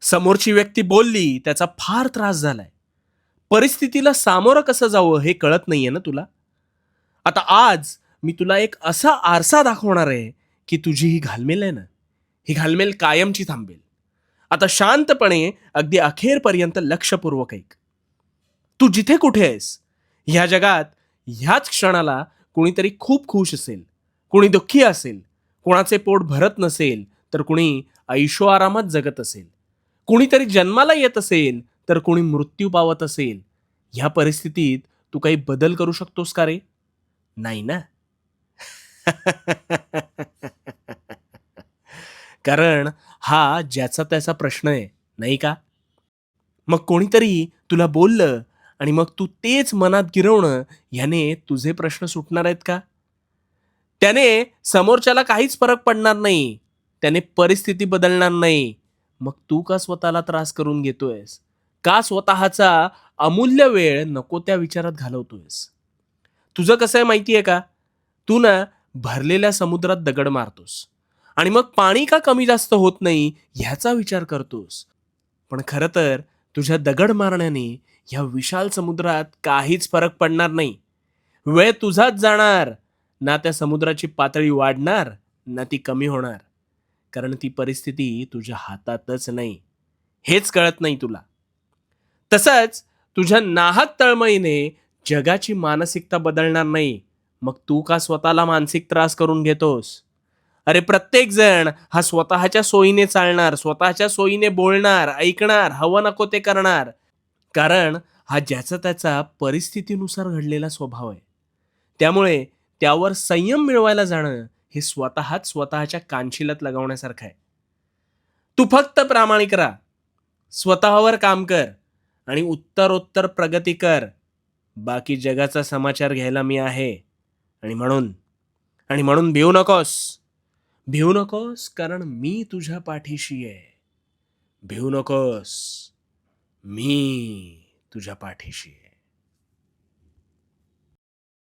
समोरची व्यक्ती बोलली त्याचा फार त्रास झालाय. परिस्थितीला सामोरं कसं जावं हे कळत नाहीये ना तुला? आता आज मी तुला एक असा आरसा दाखवणार आहे की तुझी ही घालमेल आहे ना. ही घालमेल कायमची थांबेल. आता शांतपणे अगदी अखेरपर्यंत लक्षपूर्वक ऐक. तू जिथे कुठे आहेस ह्या जगात ह्याच क्षणाला कुणीतरी खूप खुश असेल कुणी दुःखी असेल कुणाचे पोट भरत नसेल तर कुणी ऐशोआरामात जगत असेल. कुणीतरी जन्माला येत असेल तर कोणी मृत्यू पावत असेल ह्या परिस्थितीत तू काही बदल करू शकतोस का रे? नाही ना. कारण हा ज्याचा त्याचा प्रश्न आहे नाही का? मग कोणीतरी तुला बोललं आणि मग तू तेच मनात गिरवणं ह्याने तुझे प्रश्न सुटणार आहेत का? त्याने समोरच्याला काहीच फरक पडणार नाही. त्याने परिस्थिती बदलणार नाही. मग तू का स्वतःला त्रास करून घेतोयस? का स्वतःचा अमूल्य वेळ नको त्या विचारात घालवतोयस? तुझं कसं आहे माहिती आहे का? तू ना भरलेल्या समुद्रात दगड मारतोस आणि मग पाणी का कमी जास्त होत नाही ह्याचा विचार करतोस. पण खरं तर तुझ्या दगड मारण्याने ह्या विशाल समुद्रात काहीच फरक पडणार नाही. वेळ तुझाच जाणार. ना त्या समुद्राची पातळी वाढणार ना ती कमी होणार. कारण ती परिस्थिती तुझ्या हातातच नाही. हेच कळत नाही तुला. तसंच तुझ्या नाहक तळमळीने जगाची मानसिकता बदलणार नाही. मग तू का स्वतःला मानसिक त्रास करून घेतोस? अरे प्रत्येक जण हा स्वतःच्या सोयीने चालणार स्वतःच्या सोयीने बोलणार ऐकणार हवं नको ते करणार. कारण हा ज्याचा त्याचा परिस्थितीनुसार घडलेला स्वभाव आहे. त्यामुळे त्यावर संयम मिळवायला जाणं हे स्वतःच स्वतःच्या कानशिलात लगावण्यासारखं आहे. तू फक्त प्रामाणिक राहा. स्वतःवर काम कर आणि उत्तरोत्तर प्रगती कर. बाकी जगाचा समाचार घ्यायला मी आहे. आणि म्हणून आणि म्हणून भिवू नकोस. भिवू नकोस कारण मी तुझ्या पाठीशी आहे. भिवू नकोस. मी तुझ्या पाठीशी आहे.